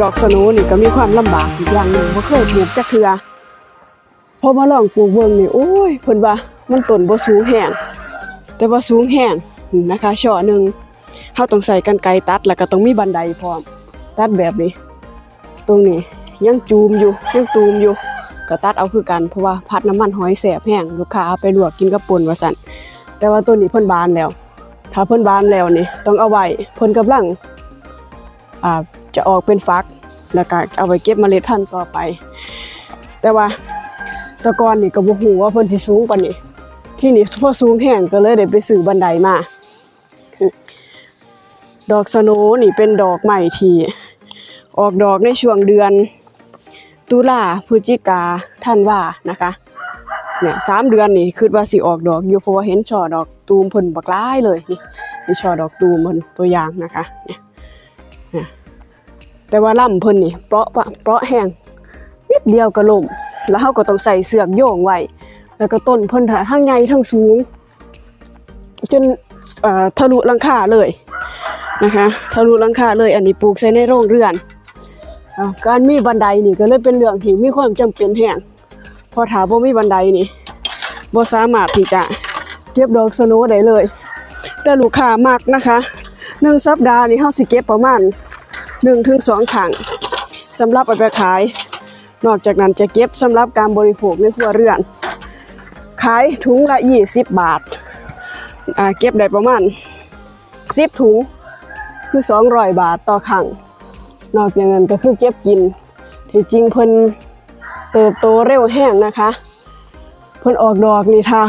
ดอกสโนนี่ก็มีความลำบากอีกอย่างหนึ่งบ่เคยปลูกจักเทื่อพอมาลองปลูกเบิ่งนี่โอ้ยเพิ่นว่ามันต้นบ่สูงแห้งแต่ว่าสูงแห้งนะคะช่อหนึ่งเฮาต้องใส่กันไกรตัดแล้วก็ต้องมีบันไดพร้อม ตัดแบบนี้ ตรงนี้ยังจูมอยู่ยังตูมอยู่ก็ตัดเอาคือกันเพราะว่าพัดน้ำมันหอยแสบแห้งลูกค้าเอาไปลวกกินกับป่นว่าซั่นแต่ว่าตัวนี้เพิ่นบานแล้ว ถ้าเพิ่นบานแล้วนี่ต้องเอาไว้เพิ่นกำลังอ่า จะออกเป็นฟัก แล้วก็เอาไว้เก็บเมล็ดพันธุ์ต่อไป แต่ว่าตะกอนนี่ก็บ่ฮู้ว่าเพิ่นสิสูงปานนี้ ที่นี่พอสูงแห้งก็เลยได้ไปซื้อบันไดมา ดอกสโนนี่เป็นดอกใหม่ที่ออกดอกในช่วงเดือน ตุลาพฤศจิกาธันว่านะคะเนี่ยสามเดือนนี่คือว่าสิออกดอกอยู่เพราะว่าเห็นช่อดอกตูมเพิ่นบักหลายเลยนี่นี่ช่อดอกตูมเพิ่นตัวอย่างนะคะเนี่ย แต่ว่าลำเพิ่นนี่เปราะเปราะแห้งนิดเดียวก็ล่มแล้วเฮาก็ต้องใส่เสือกโยงไว้แล้วก็ต้นเพิ่นทั้งใหญ่ทั้งสูง จนทะลุหลังคาเลยนะคะทะลุหลังคาเลยอันนี้ปลูกใส่ในโรงเรือนอการมีบันไดนี่ก็เลยเป็นเรื่องที่มีความจำเป็นแห้งพอถามว่ามีบันไดนี่บ่สามารถที่จะเก็บดอกสโนว์ได้เลย แต่ลูกค้ามากนะคะหนึ่งสัปดาห์นี่เฮาสิเก็บประมาณ 1ถึง2ครั้งสำหรับเอาไปขาย นอกจากนั้นจะเก็บสำหรับการบริโภคในครัวเรือน ขายถุงละ20บาทอ่าเก็บได้ประมาณ10ถุงคือ200บาทต่อครั้งนอกจากนั้นก็คือเก็บกินที่จริงเพิ่นเติบโตเร็วแห้งนะคะ เพิ่นออกดอกนี่ถ้า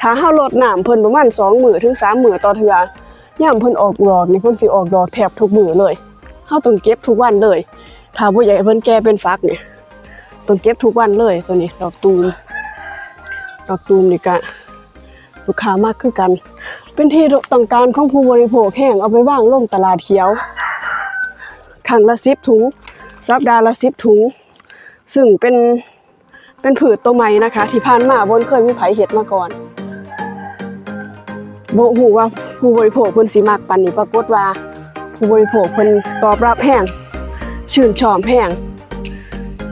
ถ้าเฮาลดน้ำเพิ่นประมาณ2มื้อถึง3มื้อต่อเทือย่ามเพิ่นออกดอกนี่เพิ่นสิออกดอกแทบทุกมือเลย เฮาต้องเก็บทุกวันเลย ถ้าบ่อยากให้เพิ่นแก่เป็นฟักเนี่ยต้องเก็บทุกวันเลยตัวนี้ดอกตูมดอกตูมนี่ก็ลูกค้ามากคือกัน เป็นที่ต้องการของผู้บริโภคแห้งเอาไปว่างลงตลาดเขียวครั้งละ10ถุงสัปดาห์ละ10ถุง ซึ่งเป็นเป็นผืชตัวใหม่นะคะ ที่ผ่านมาบนเคยมีไผเห็ดมาก่อนโบหูว่าผู้บริโภคเพิ่นสิมักปันนี้ปรากฏว่า ผู้บริโภคเพิ่นตอบรับแพงชื่นชอบแพง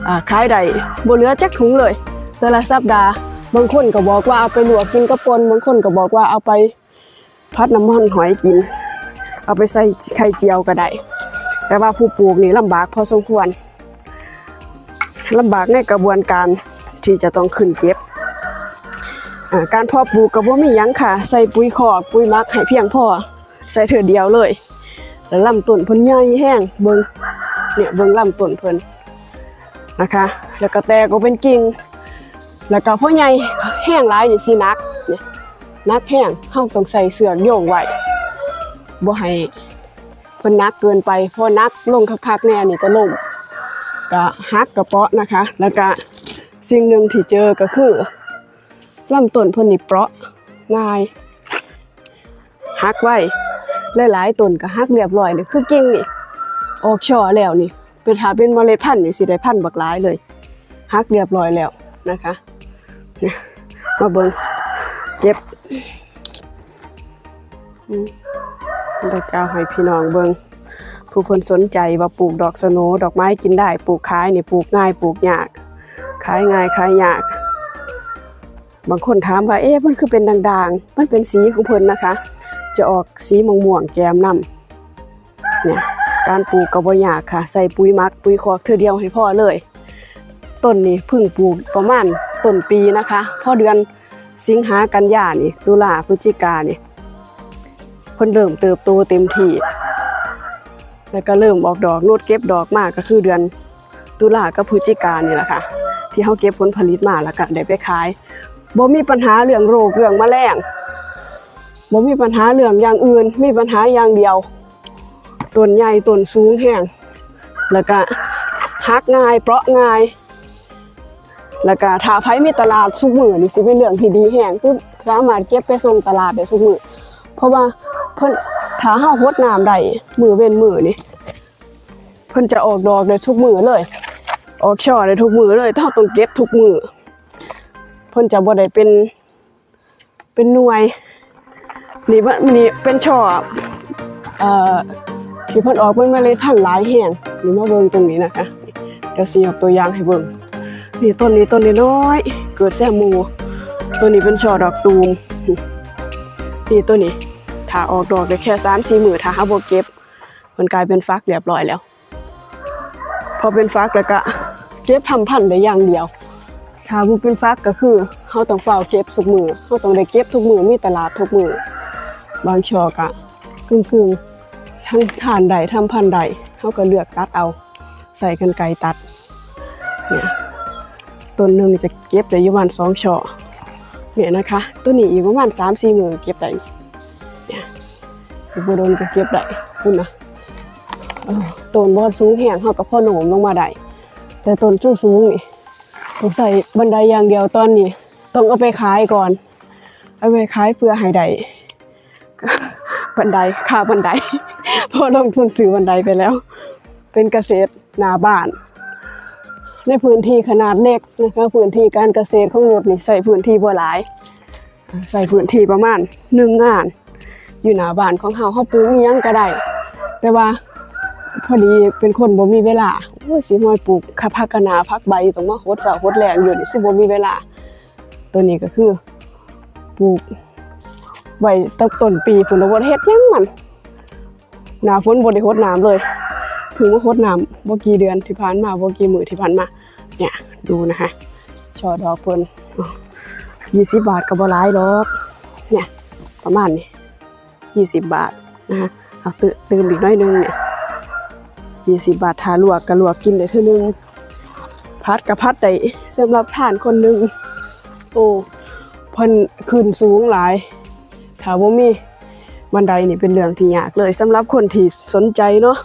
อ่าขายได้บ่เหลือจักถุงเลย แต่ละสัปดาห์บางคนก็บอกว่าเอาไปลวกกินกับปนบางคนก็บอกว่าเอาไปพัดน้ำมันหอยกิน เอาไปใส่ไข่เจียวก็ได้แต่ว่าผู้ปลูกนี่ลำบากพอสมควรลำบากในกระบวนการที่จะต้องขึ้นเก็บการพาะปลูกก็บ่มียังค่ะ ใส่ปุ๋ยคอกปุ๋ยมักให้เพียงพอใส่เถือเดียวเลย แล้วลำต้นเพิ่นใหญ่แห้งเบิ่งเนี่ยเบิ่งลำต้นเพิ่นนะคะ แล้วก็แตกก็เป็นกิ่งแล้วก็พอใหญ่แห้งหลายนี่สินักเนี่ยนักแห้งเฮาต้องใส่เสื้อโยงไว้บ่ให้เพิ่นนักเกินไปเพอนักลงคักๆแน่นี่ก็ล่มก็ฮักกระเปาะนะคะ แล้วก็สิ่งหนึ่งที่เจอก็คือลำต้นเพิ่นนี่เปราะง่ายฮักไว้ หลายๆต้นก็ฮักเรียบร้อยเลยคือกิ่งนี่ออกช่อแล้วนี่เป็นหาเป็นเมล็ดพันธุ์นี่สิได้พันธุ์บักหลายเลยฮักเรียบร้อยแล้วนะคะมาเบิ่งเก็บเดี๋ยวจะให้พี่น้องเบิ่งผู้คนสนใจว่าปลูกดอกสโนดอกไม้กินได้ปลูกขายนี่ปลูกง่ายปลูกยากขายง่ายขายยากบางคนถามว่าเอ๊ะมันคือเป็นด่างๆ มันเป็นสีของเพิ่นนะคะ จะออกสีม่วงๆแก้มน้ำเนี่ยการปลูกก็บ่ยากค่ะ ใส่ปุ๋ยมักปุ๋ยคอกเทื่อเดียวให้พ่อเลย ต้นนี้พิ่งปลูกประมาณต้นปีนะคะพ่อเดือนสิงหากันยานี่ตุลาพฤศจิกานี่เพิ่นเริ่มเติบโตเต็มที่แล้วก็เริ่มออกดอกโนดเก็บดอกมากก็คือเดือนตุลากับพฤศจิกายนนี่แหละค่ะ ที่เขาเก็บผลผลิตมาแล้วก็ได้ไปขายบ่มีปัญหาเรื่องโรคเรื่องแมลง บ่มีปัญหาเรื่องอย่างอื่น มีปัญหาอย่างเดียวต้นใหญ่ต้นสูงแห้งแล้วก็หักง่ายเปราะง่ายแล้วก็ถ้าไผมีตลาดทุกมือนี่สิเป็นเรื่องที่ดีแห้งคือสามารถเก็บไปส่งตลาดได้ทุกมือเพราะว่าเพิ่นถ้าเฮาฮดน้ำได้มือเว้นมือนี่เพิ่นจะออกดอกได้ทุกมือเลย ออกช่อได้ทุกมือเลยถ้าต้องเก็บทุกมือเพิ่นจะบ่ได้เป็นเป็นหน่วย นี่มันนี่เป็นช่อเอ่อที่เพิ่นออกเป็นเมล็ดพันธุ์หลายแห่งนี่มาเบิ่งตรงนี้นะคะ เดี๋ยวสิยกตัวอย่างให้เบิ่งนี่ต้นนี้ต้นน้อยเกิดแซ่มูตัวนี้เป็นช่อดอกตูมนี่ตัวนี้ถ้าออกดอกได้แค่3-4มื้อถ้าหาบ่เก็บมันกลายเป็นฟักเรียบร้อยแล้ว พอเป็นฟักแล้วก็เก็บทำพันธุ์ได้อย่างเดียว ถ้าบ่เป็นฟักก็คือเฮาต้องเฝ้าเก็บทุกมือเฮาต้องได้เก็บทุกมือมีตลาดทุกมือ บางช่อก็ครึ่งๆทั้งทานใดทำพันใดเฮาก็เลือกตัดเอา ใส่กันไกตัดเนี่ยต้นหนึ่งจะเก็บได้อยู่ประมาณสองช่อเนี่ยนะคะตัวนี้อีกประมาณสามสี่หมื่นเก็บได้เนี่ยคือบัโดนก็เก็บได้คุณนะเออต้นบอดสูงแห้งเขากับพ่อโหนมลงมาได้แต่ต้นสูงสูงนี่ต้องใส่บันไดอย่างเดียวตอนนี้ ต้องเอาไปขายก่อน เอาไปขายเพื่อให้ได้ บันไดค่าบันไดพอลงทุนซื้อบันไดไปแล้ว เป็นเกษตรหน้าบ้าน ในพื้นที่ขนาดเล็กนะคะพื้นที่การเกษตรของรถนี่ใส่พื้นที่บ่หลาย ใส่พื้นที่ประมาณหนึ่งงาน อยู่หน้าบ้านของเฮาเฮาปลูกอิหยังก็ได้ แต่ว่าพอดีเป็นคนบ่มีเวลาโอ้ยสิมอยปลูกคาพักกะนาพักใบต้องมาโคดเสาโคดแรงอยู่นี่สิบ่มีเวลา ตัวนี้ก็คือปลูก ไว้ตั้งต้นปีพุ่นแล้วบ่ได้เฮ็ดยังมันหน้าฝนบ่ได้รดน้ำเลยเพิ่งมาโคดน้ำบ่กี่เดือนที่ผ่านมาบ่กี่มือที่ผ่านมาเนี่ยดูนะคะช่อดอกเพิ่นยี่สิบบาทก็บ่หลายดอกเนี่ยประมาณนี้ยี่สิบบาทนะคะเอาตื่นตื่นอีกน้อยนึงเนี่ยยี่สิบบาททาลวกกะลวกกินได้เท่านึงพัดกับพัดได้สำหรับทานคนหนึงโอ้เพิ่นขึ้นสูงหลาย ถ้าบ่มีบันไดนี่เป็นเรื่องที่ยากเลยสำหรับคนที่สนใจเนาะ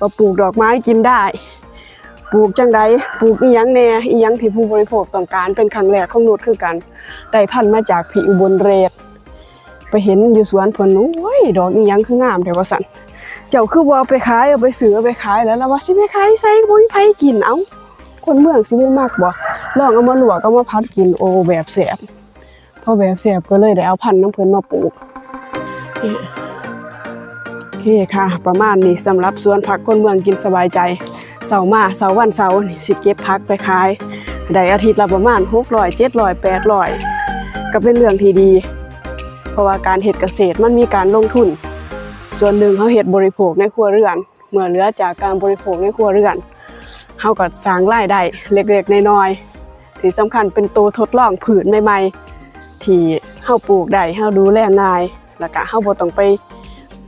ว่าปลูกดอกไม้กินได้ ปลูกจังใดปลูกอีหยังแน่อีหยังที่ผู้บริโภคต้องการเป็นครั้งแรกของนุชคือกันได้พันธุ์มาจากพี่อุบลเรศไปเห็นอยู่สวนเพิ่นโอ้ยดอกอีหยังคืองามแต่ว่าสั่นเจ้าคือบ่เอาไปขายเอาไปซื้อเอาไปขายแล้วแล้วว่าสิไปขายใส่บ่มีไผกินเอ้าคนเมืองสิบ่มักบ่ลองเอามาลวกเอามาพัดกินโอแบบแซ่บ พอแบบแซ่บก็เลยได้เอาพันธุ์น้ำเพิ่นมาปลูกเนี่ยโอเคค่ะ ประมาณนี้สำหรับสวนผักคนเมืองกินสบายใจเสาร์มาเสาร์วันเสาร์นี่สิเก็บผักไปขายได้อาทิตย์ละประมาณ600 700 800ก็เป็นเรื่องที่ดี เพราะว่าการเฮ็ดเกษตรมันมีการลงทุน ส่วนหนึ่งเขาเฮ็ดบริโภคในครัวเรือน เมื่อเหลือจากการบริโภคในครัวเรือนเฮาก็สร้างรายได้เล็กๆน้อยๆที่สำคัญเป็นตัวทดลองผืนใหม่ๆ ที่เฮาปลูกได้เฮาดูแลง่าย แล้วก็เฮาบ่ต้องไป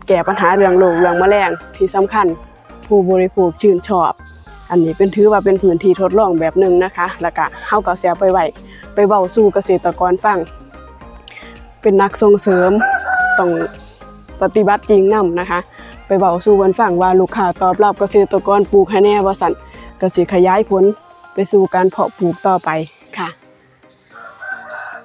แก้ปัญหาเรื่องโรคเรื่องแมลงที่สำคัญ ผู้บริโภคชื่นชอบ อันนี้เป็นถือว่าเป็นพื้นที่ทดลองแบบหนึ่งนะคะ แล้วก็เฮาก็เสียไปไว้ไปเว้าสู่เกษตรกรฟังเป็นนักส่งเสริมต้องปฏิบัติจริงนํนะคะ ไปเว้าสู่เพิ่นฟังว่าลูกค้าตอบรับเกษตรกรปลูกให้แน่ว่าซั่นก็สิขยายผลไปสู่การเพาะปลูกต่อไป